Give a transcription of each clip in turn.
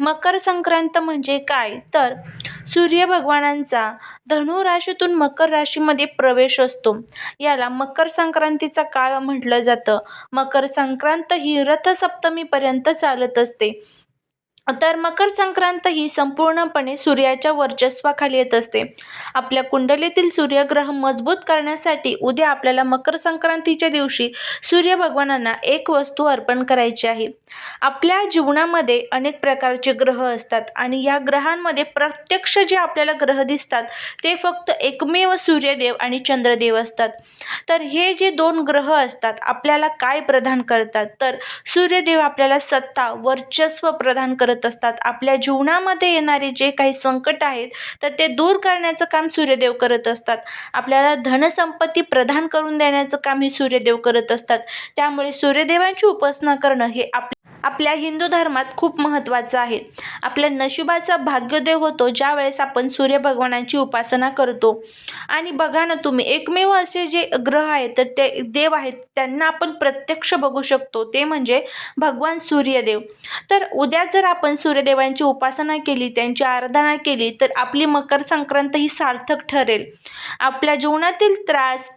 मकर संक्रांत म्हणजे काय? तर सूर्य भगवानांचा धनु राशीतून मकर राशीमध्ये प्रवेश असतो. याला मकर संक्रांतीचा काळ म्हटलं जातं. मकर संक्रांत ही रथसप्तमीपर्यंत चालत असते. तर मकर संक्रांत ही संपूर्णपणे सूर्याच्या वर्चस्वाखाली येत असते. आपल्या कुंडलीतील सूर्यग्रह मजबूत करण्यासाठी उद्या आपल्याला मकर संक्रांतीच्या दिवशी सूर्य भगवानांना एक वस्तू अर्पण करायची आहे. आपल्या जीवनामध्ये अनेक प्रकारचे ग्रह असतात आणि या ग्रहांमध्ये प्रत्यक्ष जे आपल्याला ग्रह दिसतात ते फक्त एकमेव सूर्यदेव आणि चंद्रदेव असतात. तर हे जे दोन ग्रह असतात आपल्याला काय प्रदान करतात? तर सूर्यदेव आपल्याला सत्ता वर्चस्व प्रदान करत करत असतात. आपल्या जीवनामध्ये येणारे जे काही संकट आहेत तर ते दूर करण्याचं काम सूर्यदेव करत असतात. आपल्याला धनसंपत्ती प्रदान करून देण्याचं काम हे सूर्यदेव करत असतात. त्यामुळे सूर्यदेवांची उपासना करणं हे आप आपल्या हिंदू धर्मात खूप महत्त्वाचं आहे. आपल्या नशिबाचा भाग्योदय होतो ज्या वेळेस आपण सूर्य भगवानांची उपासना करतो. आणि बघा ना तुम्ही एकमेव असे जे ग्रह आहेत तर ते देव आहेत त्यांना आपण प्रत्यक्ष बघू शकतो. ते म्हणजे भगवान सूर्यदेव. तर उद्या जर आपण सूर्यदेवांची उपासना केली त्यांची आराधना केली तर आपली मकर संक्रांत ही सार्थक ठरेल. आपल्या जीवनातील त्रास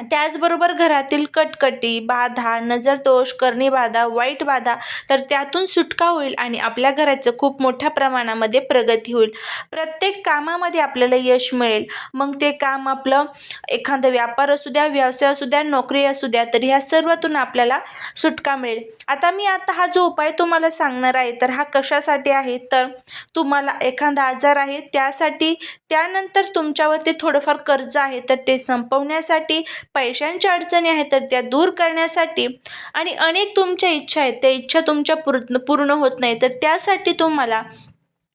त्याचबरोबर घरातील कटकटी बाधा नजरदोष करणी बाधा वाईट बाधा तर त्यातून सुटका होईल आणि आपल्या घराचं खूप मोठ्या प्रमाणामध्ये प्रगती होईल. प्रत्येक कामामध्ये आपल्याला यश मिळेल. मग ते काम आपलं एखादा व्यापार असू द्या व्यवसाय असू द्या नोकरी असू द्या तर ह्या सर्वातून आपल्याला सुटका मिळेल. आता मी आता हा जो उपाय तुम्हाला सांगणार आहे तर हा कशासाठी आहे? तर तुम्हाला एखादा आजार आहे त्यासाठी त्यानंतर तुमच्यावरती थोडंफार कर्ज आहे तर ते संपवण्यासाठी पैशांच्या अडचणी आहेत तर त्या दूर करण्यासाठी आणि अनेक तुमच्या इच्छा आहेत. त्या इच्छा तुमच्या पूर्ण पूर्ण होत नाही. तर त्यासाठी तुम्हाला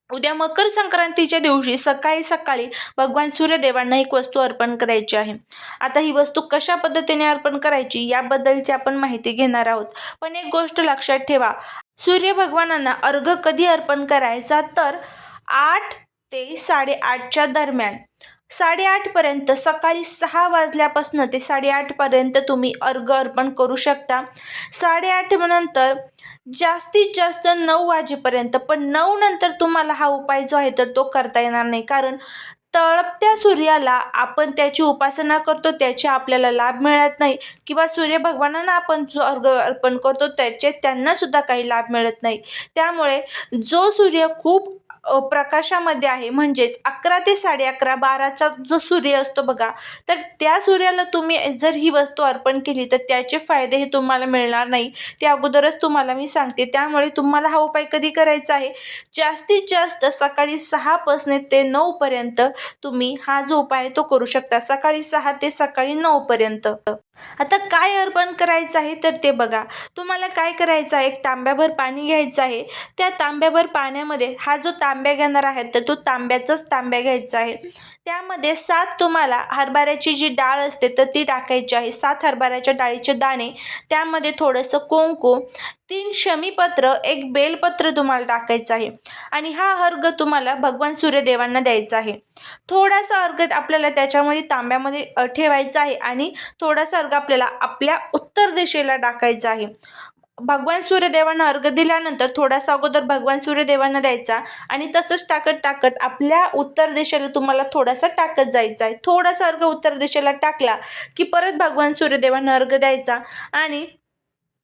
उद्या मकर संक्रांतीच्या दिवशी सकाळी सकाळी भगवान सूर्यदेवांना एक वस्तू अर्पण करायची आहे. आता ही वस्तू कशा पद्धतीने अर्पण करायची याबद्दलची आपण माहिती घेणार आहोत. पण एक गोष्ट लक्षात ठेवा. सूर्य भगवानांना अर्घ कधी अर्पण करायचा? तर आठ ते साडेआठच्या दरम्यान. साडेआठपर्यंत सकाळी सहा वाजल्यापासून ते साडेआठपर्यंत तुम्ही अर्घ अर्पण करू शकता. साडेआठ नंतर जास्तीत जास्त नऊ वाजेपर्यंत पण नऊ नंतर तुम्हाला हा उपाय जो आहे तर तो करता येणार नाही. कारण तळपत्या सूर्याला आपण त्याची उपासना करतो त्याचे आपल्याला लाभ मिळत नाही. किंवा सूर्य भगवानांना आपण जो अर्घ अर्पण करतो त्याचे त्यांनासुद्धा काही लाभ मिळत नाही. त्यामुळे जो सूर्य खूप प्रकाशामध्ये आहे. म्हणजेच अकरा ते साडे अकरा बाराचा जो सूर्य असतो बघा तर त्या सूर्याला तुम्ही जर ही वस्तू अर्पण केली तर त्याचे फायदे हे तुम्हाला मिळणार नाही. ते अगोदरच तुम्हाला मी सांगते. त्यामुळे तुम्हाला हा उपाय कधी करायचा आहे? जास्तीत जास्त सकाळी सहापासून ते नऊपर्यंत तुम्ही हा जो उपाय आहे तो करू शकता. सकाळी सहा ते सकाळी नऊपर्यंत आता काय अर्पण करायचं आहे तर ते बघा. तुम्हाला काय करायचं आहे? एक तांब्याभर पाणी घ्यायचं आहे. त्या तांब्याभर पाण्यामध्ये हा जो तांब्या घेणार आहे तर तो तांब्याचाच तांब्या घ्यायचा आहे. त्यामध्ये सात तुम्हाला हरभऱ्याची जी डाळ असते तर ती टाकायची आहे. सात हरभऱ्याच्या डाळीचे दाणे त्यामध्ये थोडंसं कुंकू तीन शमीपत्र एक बेलपत्र तुम्हाला टाकायचं आहे. आणि हा अर्घ तुम्हाला भगवान सूर्यदेवांना द्यायचा आहे. थोडासा अर्घ आपल्याला त्याच्यामध्ये तांब्यामध्ये ठेवायचा आहे आणि थोडासा अर्घ आपल्याला आपल्या उत्तर दिशेला टाकायचा आहे. भगवान सूर्यदेवांना अर्घ दिल्यानंतर थोडासा अगोदर भगवान सूर्यदेवांना द्यायचा आणि तसंच टाकत टाकत आपल्या उत्तर दिशेला तुम्हाला थोडासा टाकत जायचा आहे. थोडासा अर्घ उत्तर दिशेला टाकला की परत भगवान सूर्यदेवांना अर्घ द्यायचा आणि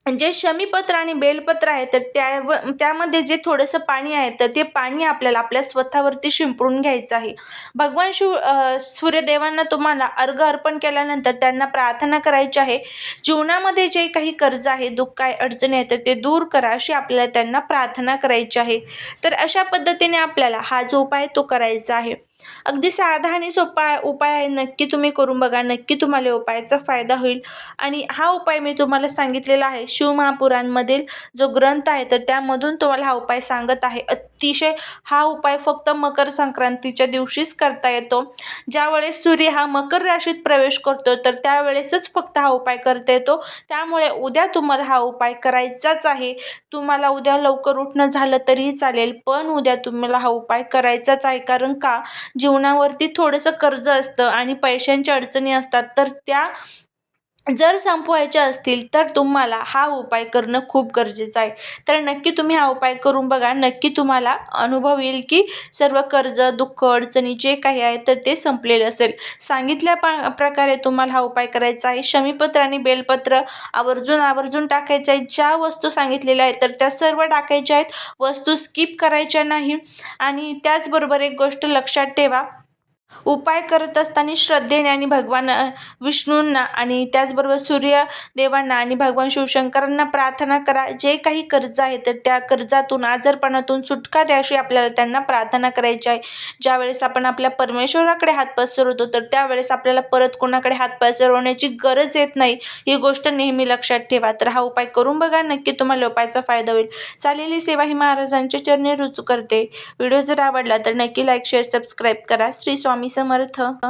जे शमीपत्र आणि बेलपत्र आहे तर त्या त्यामध्ये जे थोडंसं पाणी आहे तर ते पाणी आपल्याला आपल्या स्वतःवरती शिंपडून घ्यायचं आहे. भगवान शिव सूर्यदेवांना तुम्हाला अर्घ अर्पण केल्यानंतर त्यांना प्रार्थना करायची आहे. जीवनामध्ये जे काही कर्ज आहे दुःख आहे अडचणी आहे तर ते दूर करा अशी आपल्याला त्यांना प्रार्थना करायची आहे. तर अशा पद्धतीने आपल्याला हा जो उपाय तो करायचा आहे. अगदी साधा आणि सोपा उपाय आहे. नक्की तुम्ही करून बघा. नक्की तुम्हाला उपायाचा फायदा होईल. आणि हा उपाय मी तुम्हाला सांगितलेला आहे शिवमहापुराणमधील जो ग्रंथ आहे तर त्यामधून तुम्हाला हा उपाय सांगत आहे. अतिशय हा उपाय फक्त मकर संक्रांतीच्या दिवशीच करता येतो. ज्यावेळेस सूर्य हा मकर राशीत प्रवेश करतो तर त्यावेळेसच फक्त हा उपाय करता येतो. त्यामुळे उद्या तुम्हाला हा उपाय करायचाच आहे. तुम्हाला उद्या लवकर उठणं झालं तरीही चालेल पण उद्या तुम्हाला हा उपाय करायचाच आहे. कारण का? जीवनावरती थोडंसं कर्ज असतं आणि पैशांच्या अडचणी असतात तर त्या जर संपवायच्या असतील तर तुम्हाला हा उपाय करणं खूप गरजेचं आहे. तर नक्की तुम्ही हा उपाय करून बघा. नक्की तुम्हाला अनुभव येईल की सर्व कर्ज दुःख अडचणी जे काही आहे तर ते संपलेले असेल. सांगितल्या पा प्रकारे तुम्हाला हा उपाय करायचा आहे. शमीपत्र आणि बेलपत्र आवर्जून आवर्जून टाकायचं आहे. ज्या वस्तू सांगितलेल्या आहेत तर त्या सर्व टाकायच्या आहेत. वस्तू स्किप करायच्या नाही. आणि त्याचबरोबर एक गोष्ट लक्षात ठेवा. उपाय करत असताना श्रद्धेने आणि भगवान विष्णूंना आणि त्याचबरोबर सूर्यदेवांना आणि भगवान शिवशंकरांना प्रार्थना करा. जे काही कर्ज आहे तर त्या कर्जातून आजारपणातून सुटका द्या अशी आपल्याला त्यांना प्रार्थना करायची आहे. ज्यावेळेस आपण आपल्या परमेश्वराकडे हात पसरवतो तर त्यावेळेस आपल्याला परत कोणाकडे हात पसरवण्याची गरज येत नाही ही गोष्ट नेहमी लक्षात ठेवा. तर हा उपाय करून बघा नक्की तुम्हाला उपायाचा फायदा होईल. चालेली सेवा ही महाराजांच्या चरणी रुजू करते. व्हिडिओ जर आवडला तर नक्की लाईक शेअर सबस्क्राईब करा. श्री स्वामी स्वामी समर्थ.